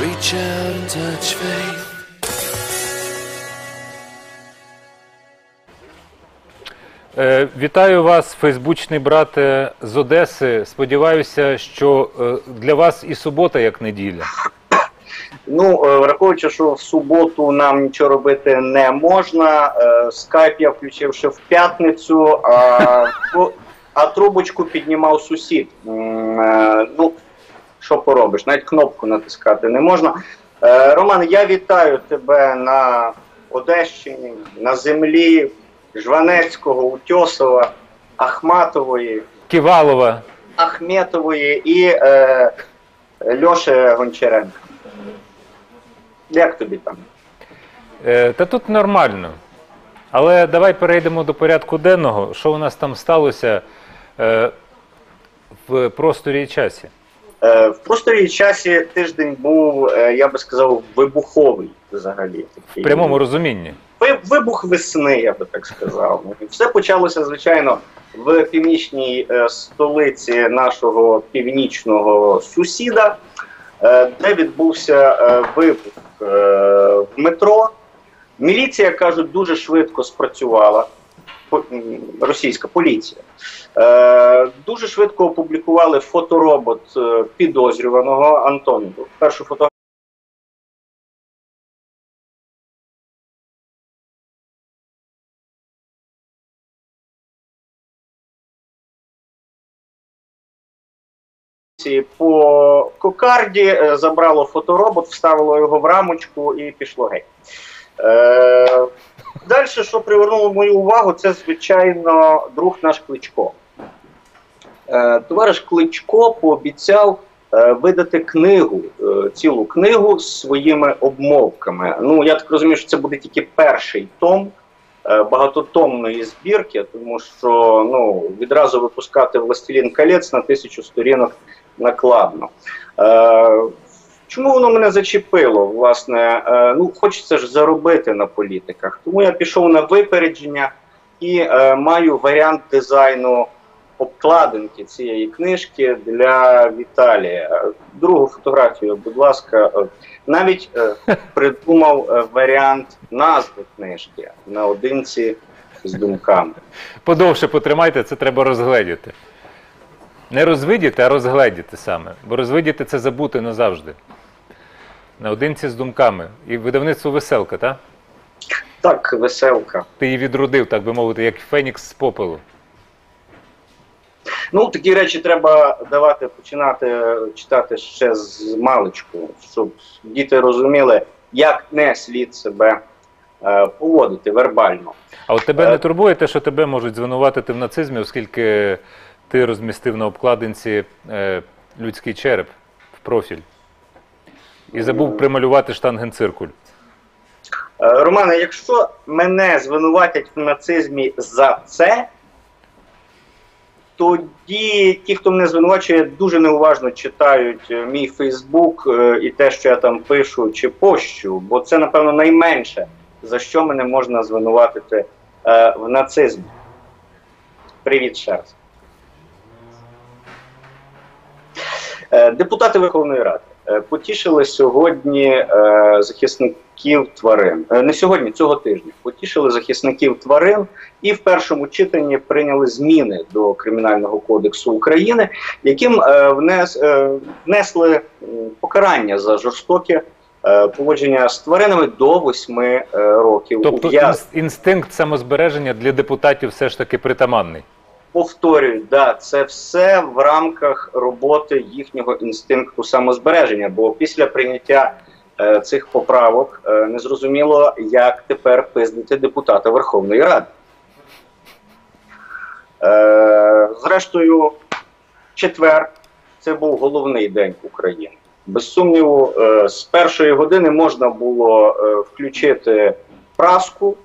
Reach out and touch faith. Е, Вітаю вас, фейсбучний брате з Одеси. Сподіваюся, що е, для вас і субота як неділя. Ну, е, враховуючи, що в суботу нам нічого робити не можна. Скайп я включив ще в п'ятницю, а, ну, а трубочку піднімав сусід. Ну, що поробиш? Навіть кнопку натискати не можна. Е, Роман, я вітаю тебе на Одещині, на землі Жванецького, Утьосова, Ахматової, Ківалова. Ахметової і е, Льоші Гончаренка. Як тобі там? Е, Та тут нормально. Але давай перейдемо до порядку денного. Що у нас там сталося е, в просторі і часі? Е, в просторі часі тиждень був, е, я би сказав, вибуховий взагалі. В прямому розумінні. Вибух весни, я би так сказав. Все почалося, звичайно, в північній е, столиці нашого північного сусіда, де відбувся вибух в метро. Міліція кажуть, дуже швидко спрацювала. Російська поліція е, дуже швидко опублікували фоторобот е, підозрюваного Антону. Першу фото по кокарді, е, забрало фоторобот, вставило його в рамочку і пішло геть. Далі, що привернуло мою увагу, це, звичайно, друг наш Кличко. Е, Товариш Кличко пообіцяв е, видати книгу, е, цілу книгу з своїми обмовками. Ну, я так розумію, що це буде тільки перший том багатотомної збірки, тому що ну, відразу випускати Властелін колець на тисячу сторінок накладно. Чому воно мене зачепило? Власне, Е, ну хочеться ж заробити на політиках. Тому я пішов на випередження і е, маю варіант дизайну обкладинки цієї книжки для Віталія. Другу фотографію, будь ласка, навіть е, придумав е, варіант назви книжки наодинці з думками. Подовше потримайте, це треба розгледіти. Не розвидіти, а розгледіти саме. Бо розвидіти це забути назавжди. Наодинці з думками. І видавництво веселка, так? Так, веселка. Ти її відродив, так би мовити, як Фенікс з попелу. Ну, такі речі треба давати починати читати ще з маличку, щоб діти розуміли, як не слід себе е, поводити вербально. А от тебе Е. не турбує те, що тебе можуть звинуватити в нацизмі, оскільки ти розмістив на обкладинці е, людський череп в профіль і забув прималювати штангенциркуль. Е, Романе, якщо мене звинуватять в нацизмі за це, тоді ті, хто мене звинувачує, дуже неуважно читають е, мій Фейсбук е, і те, що я там пишу чи пощу, бо це, напевно, найменше, за що мене можна звинуватити в нацизмі. Привіт ще раз. Депутати Верховної Ради потішили сьогодні е, захисників тварин. Е, Не сьогодні, цього тижня. Потішили захисників тварин і в першому читанні прийняли зміни до Кримінального кодексу України, яким е, внес, е, внесли покарання за жорстоке е, поводження з тваринами до 8 е, років. Тобто інс- інстинкт самозбереження для депутатів все ж таки притаманний. Повторюю, да, це все в рамках роботи їхнього інстинкту самозбереження. Бо після прийняття е, цих поправок е, незрозуміло, як тепер пиздити депутата Верховної Ради. Е, зрештою, четвер це був головний день України. Без сумніву, е, з першої години можна було е, включити праску,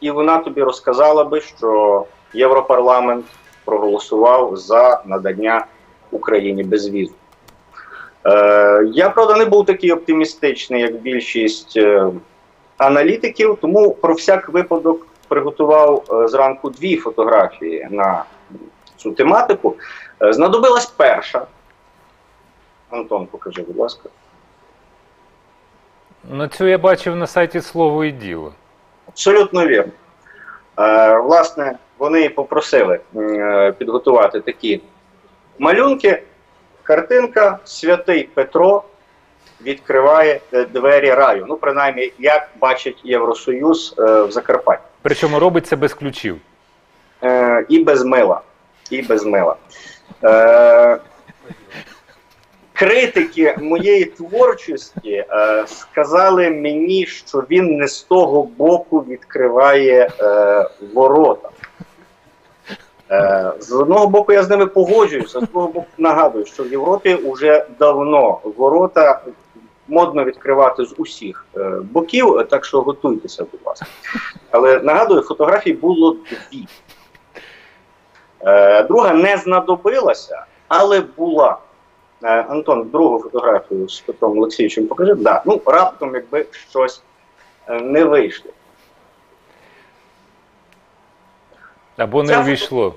і вона тобі розказала би, що Європарламент проголосував за надання Україні безвізу. Е, я, правда, не був такий оптимістичний, як більшість е, аналітиків, тому про всяк випадок приготував е, зранку дві фотографії на цю тематику. Е, знадобилась перша. Антон, покажи, будь ласка. Ну, цю я бачив на сайті слово і діло. Абсолютно вірно. Е, власне, вони попросили е, підготувати такі малюнки. Картинка Святий Петро відкриває е, двері раю. Ну, принаймні, як бачить Євросоюз е, в Закарпатті. Причому робиться без ключів. І без мила. І без мила. Критики моєї творчості е, сказали мені, що він не з того боку відкриває е, ворота. Е, з одного боку, я з ними погоджуюся, з другого боку, нагадую, що в Європі вже давно ворота модно відкривати з усіх е, боків, так що готуйтеся, будь ласка. Але нагадую, фотографій було дві. Е, друга не знадобилася, але була. Антон, другу фотографію з Петром Олексійовичем покажи. Да. Ну, раптом, якби щось не вийшло. Або не Ця увійшло.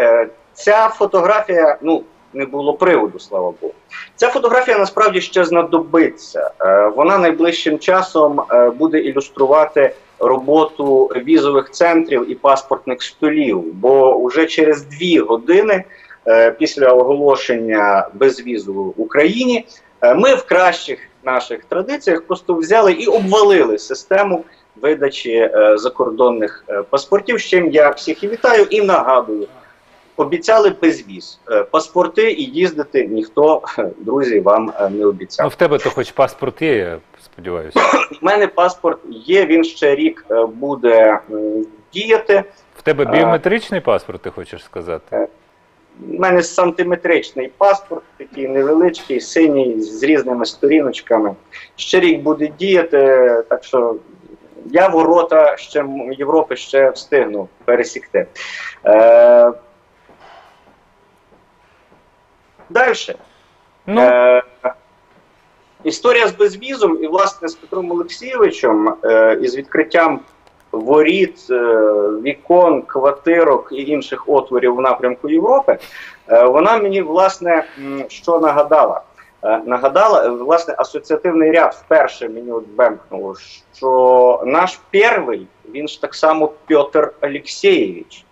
Е, Ця фотографія, ну, не було приводу, слава Богу. Ця фотографія насправді ще знадобиться. Е, Вона найближчим часом е, буде ілюструвати роботу візових центрів і паспортних столів, бо вже через дві години після оголошення безвізу в Україні ми в кращих наших традиціях просто взяли і обвалили систему видачі закордонних паспортів. З чим я всіх і вітаю і нагадую. Обіцяли безвіз. Е, Паспорти і їздити ніхто, е, друзі, вам е, не Ну, обіцяв. в тебе то хоч паспорт є, я сподіваюся. У мене паспорт є, він ще рік буде діяти. В тебе біометричний паспорт, ти хочеш сказати? У мене сантиметричний паспорт, такий невеличкий, синій, з різними сторіночками. Ще рік буде діяти, так що я ворота ще Європи ще встигну пересікти. Е, Далі. Ну, Е, історія з безвізом і, власне, з Петром Олексійовичем е, із відкриттям воріт, е, вікон, квартирок і інших отворів в напрямку Європи, е, вона мені, власне, що нагадала? Е, Нагадала, власне, асоціативний ряд вперше мені от бемкнуло, що наш перший, він ж так само Петр Олексєєвич,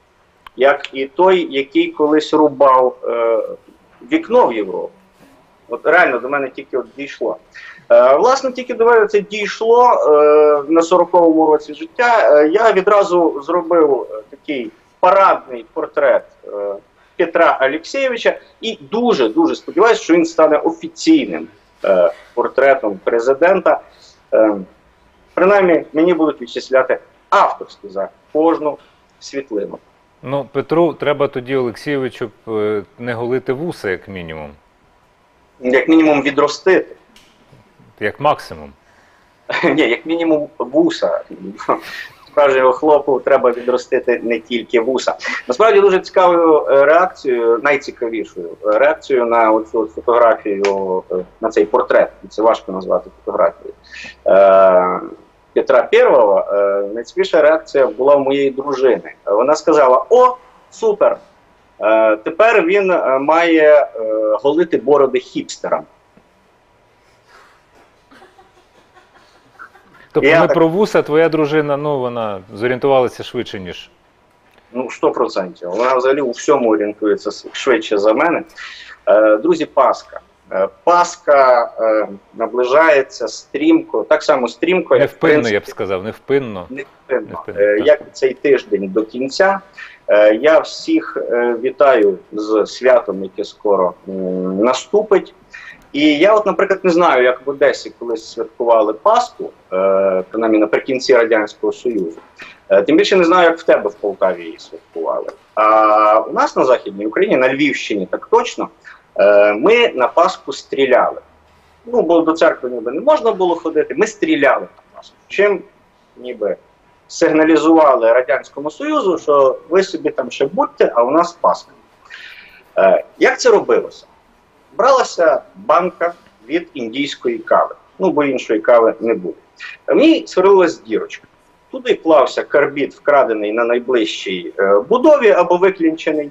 як і той, який колись рубав е, вікно в Європу. От реально до мене тільки от дійшло. Е, власне, тільки до мене це дійшло е, на 40-му році життя. Е, я відразу зробив е, такий парадний портрет е, Петра Олексійовича і дуже дуже сподіваюся, що він стане офіційним е, портретом президента. Е, принаймні, мені будуть відчисляти авторську за кожну світлину. Ну, Петру треба тоді Олексійовичу е, не голити вуса, як мінімум, Як мінімум відростити. як максимум. Ні, як мінімум вуса. Справжнього хлопу треба відростити не тільки вуса. Насправді дуже цікавою е, реакцією, найцікавішою реакцією на оцю фотографію, е, на цей портрет. Це важко назвати фотографією. Петра Первого, е, найцікавіша реакція була у моєї дружини. Вона сказала: О, супер! Е, Тепер він е, має голити бороди хіпстерам. Тобто Я ми так- про вуса, твоя дружина, ну, вона зорієнтувалася швидше, ніж. Ну, 100%. Вона взагалі у всьому орієнтується с- швидше за мене. Е, друзі, Пасха. Е, Пасха е, наближається стрімко, так само стрімко, як Невпинно, принципі, я б сказав, невпинно. невпинно, Невпинно, е, як цей тиждень до кінця. Я всіх вітаю з святом, яке скоро наступить. І я, от, наприклад, не знаю, як в Одесі колись святкували Пасху, принаймні наприкінці Радянського Союзу. Тим більше не знаю, як в тебе в Полтаві її святкували. А у нас на Західній Україні, на Львівщині, так точно, ми на Пасху стріляли. Ну, бо до церкви ніби не можна було ходити, ми стріляли на Пасху. Чим ніби сигналізували Радянському Союзу, що ви собі там ще будьте, а у нас Пасха. Е, як це робилося? Бралася банка від індійської кави. Ну, бо іншої кави не буде. В ній сварилась дірочка. Туди клався карбід, вкрадений на найближчій е, будові або виклінчений.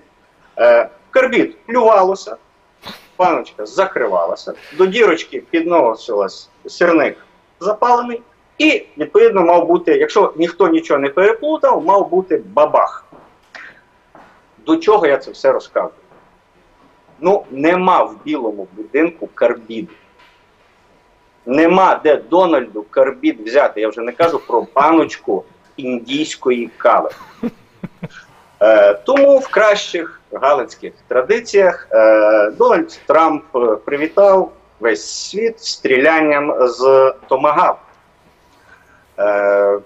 Е, карбід плювалося, баночка закривалася, до дірочки підносилась сирник запалений, і відповідно мав бути, якщо ніхто нічого не переплутав, мав бути бабах. До чого я це все розказую? Ну, нема в білому будинку карбіду. Нема де Дональду карбід взяти. Я вже не кажу про баночку індійської кави. Е, тому в кращих галицьких традиціях е, Дональд Трамп е, привітав весь світ стрілянням з Томагав. Е,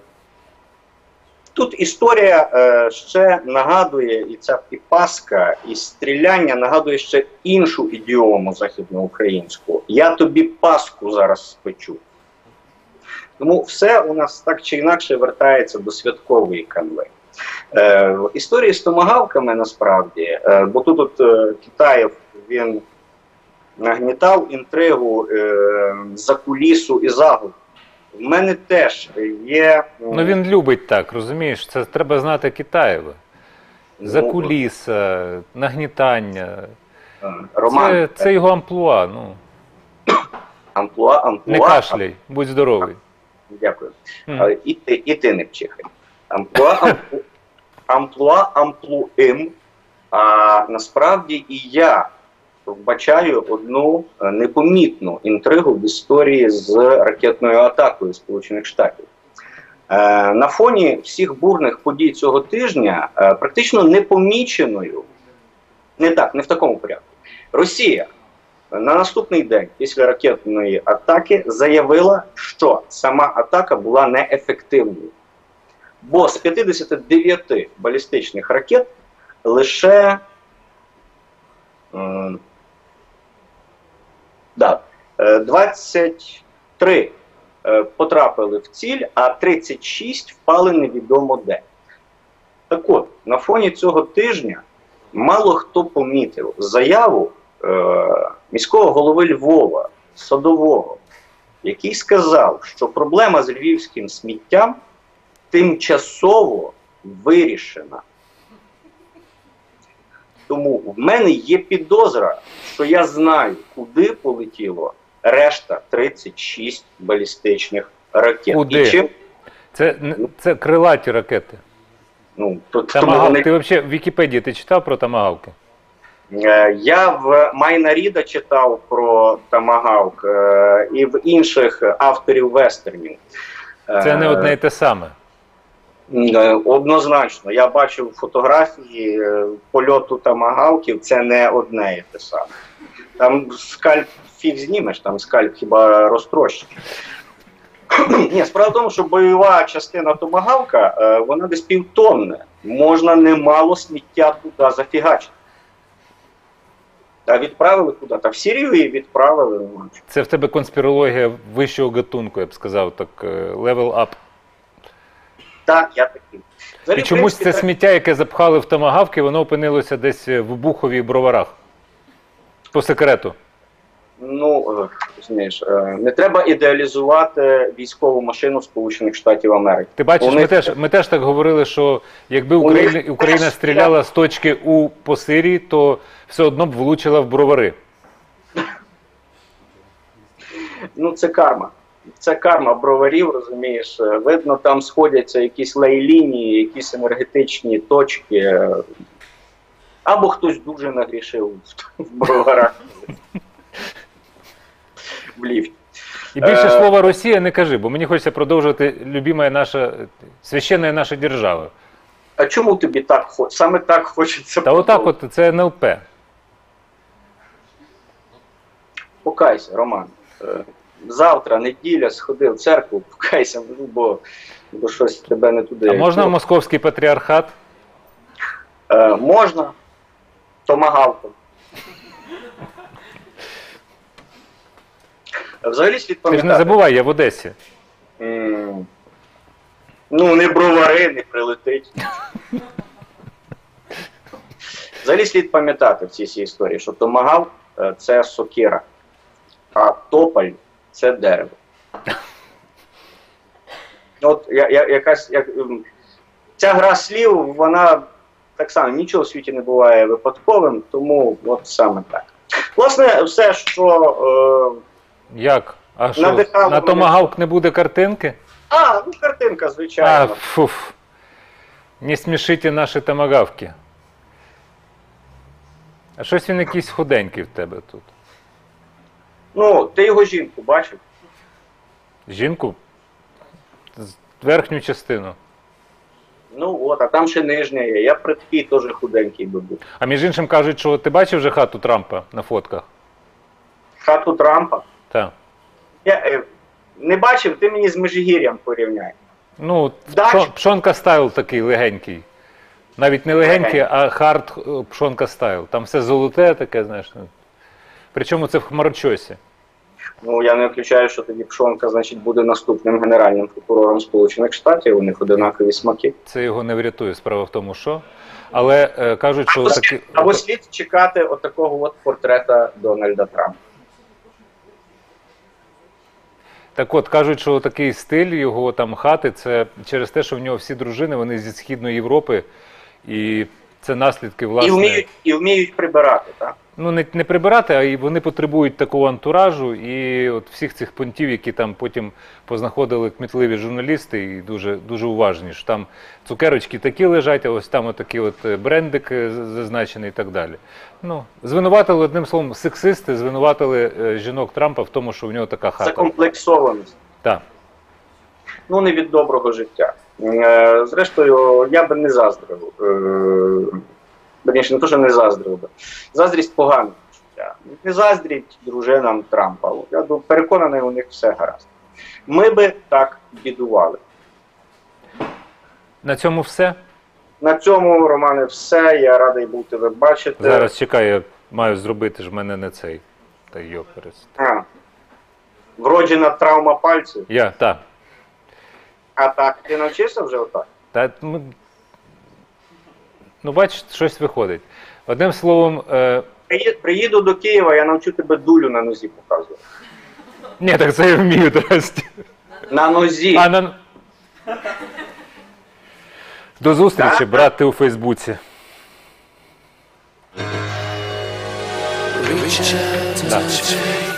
Тут історія ще нагадує, і ця і Пасха, і стріляння нагадує ще іншу ідіому західноукраїнську. Я тобі Пасху зараз спечу. Тому все у нас так чи інакше вертається до святкової канви. Е, історії з томагавками насправді, е, бо тут от, е, Китаєв він нагнітав інтригу е, за кулісу і загул. В мене теж є. Ну він любить так, розумієш? Це треба знати Китаєва. ну, Закуліса, нагнітання. е, Роман, Це, це його амплуа. Ну, амплуа, амплуа. не кашляй, будь здоровий. Дякую. Е, І ти, і ти не вчихай. Амплуа, амплу, амплуа амплуїм. А насправді і я вбачаю одну е, непомітну інтригу в історії з ракетною атакою Сполучених Штатів. Е, На фоні всіх бурних подій цього тижня е, практично непоміченою, не так, не в такому порядку. Росія на наступний день після ракетної атаки заявила, що сама атака була неефективною. Бо з 59 балістичних ракет лише да, е, 23 е, потрапили в ціль, а 36 впали невідомо де. Так от, на фоні цього тижня мало хто помітив заяву е, міського голови Львова, Садового, який сказав, що проблема з львівським сміттям тимчасово вирішена. Тому в мене є підозра, що я знаю, куди полетіло решта 36 балістичних ракет. Куди? І чим, Це, це крилаті ракети. ну, то- тому вони Ти взагалі в Вікіпедії ти читав про тамагавки? Е, Я в Майна Ріда читав про Тамагавк е, і в інших авторів вестернів. Це не Е, одне і те саме. Е, Однозначно, я бачив фотографії е, польоту тамагавків, це не одне і те саме. Там скальп фіг знімеш, там скальп хіба розтрощить. Ні, справа в тому, що бойова частина томагавка, е, вона десь півтонна. Можна немало сміття туди зафігачити. А відправили куди? Та в Сірію її відправили. ну, Це в тебе конспірологія вищого гатунку, я б сказав, так левел ап. Так, я такий. Взагалі, І чомусь принципі, це сміття, яке запхали в тамагавки, воно опинилося десь в Бухові і броварах. По секрету. Ну, е, розумієш, е, не треба ідеалізувати військову машину Сполучених Штатів Америки. Ти бачиш, У ми теж, ми теж так говорили, що якби Україна, Україна стріляла з точки У по Сирії, то все одно б влучила в бровари. Ну, це карма. Це карма броварів, розумієш. Е, Видно, там сходяться якісь лей-лінії, якісь енергетичні точки. е, Або хтось дуже нагрішив в- броварах. В ліфті. І більше Е. слова Росія не кажи, бо мені хочеться продовжувати любима наша священна наша держава. А чому тобі так? Саме так хочеться. Та отак, от це НЛП. Покайся, Роман. Завтра, неділя, сходи в церкву, покайся, ну, бо, бо щось тебе не туди. А можна в московський патріархат? Е, можна. Томагавком. Взагалі слід Ти ж не забувай, я в Одесі. м, Ну, не бровари, не прилетить. Взагалі слід пам'ятати в цій всій історії, що томагав е, це сокира, а тополь це дерево. От я, я, якась як, ем, ця гра слів, вона так само нічого в світі не буває випадковим, тому от саме так. Власне, все, що. Е, Як? А що, на томагавк не буде картинки? А, ну картинка, А, звичайно. фуф. Не смішите наші томагавки. А щось він якийсь худенький в тебе тут. Ну, ти його жінку бачив? Жінку? З- Верхню частину. Ну от, а там ще нижня є. Я при такій теж худенький би був. А між іншим кажуть, що ти бачив вже хату Трампа на фотках? Хату Трампа. Так. Я е, не бачив, ти мені з Межигір'ям порівняй. Ну, Дач- пшонка стайл такий легенький. Навіть не легенький, а хард е, пшонка стайл. Там все золоте таке, знаєш. ну. Причому це в хмарочосі. Ну я не виключаю, що тоді Пшонка, значить, буде наступним генеральним прокурором Сполучених Штатів. У них одинакові смаки. Це його не врятує. Справа в тому, що. Але е, кажуть, що такі. Або слід чекати отакого от портрета Дональда Трампа. Так от кажуть, що такий стиль його там хати, це через те, що в нього всі дружини вони зі Східної Європи, і це наслідки власне. І вміють, і вміють прибирати, так? Ну, не, не прибирати, а й вони потребують такого антуражу і от всіх цих понтів, які там потім познаходили кмітливі журналісти і дуже, дуже уважні. Що там цукерочки такі лежать, а ось там отакий от е, брендик е, зазначений і так далі. Ну, звинуватили одним словом, сексисти звинуватили е, жінок Трампа в тому, що в нього така хата. Закомплексованість. Так. Ну, не від доброго життя. Зрештою, я би не заздрив. Верніше, не то, що не заздрив би. Заздрість погане життя. Не заздріть дружинам Трампа. Я переконаний, у них все гаразд. Ми би так бідували. На цьому все. На цьому, Романе, все. Я радий був тебе бачити. Зараз чекай, я маю зробити ж в мене не цей. Та йоперест. А, вроджена травма пальців. Я, так. А так, ти навчився вже отак? Та, ну, ну, бачиш, щось виходить. Одним словом, е, Приїду до Києва, я навчу тебе дулю на нозі показувати. ні, так це я вмію здрасте. На нозі. А, на... До зустрічі, Так. брати у Фейсбуці. Reach out, touch faith.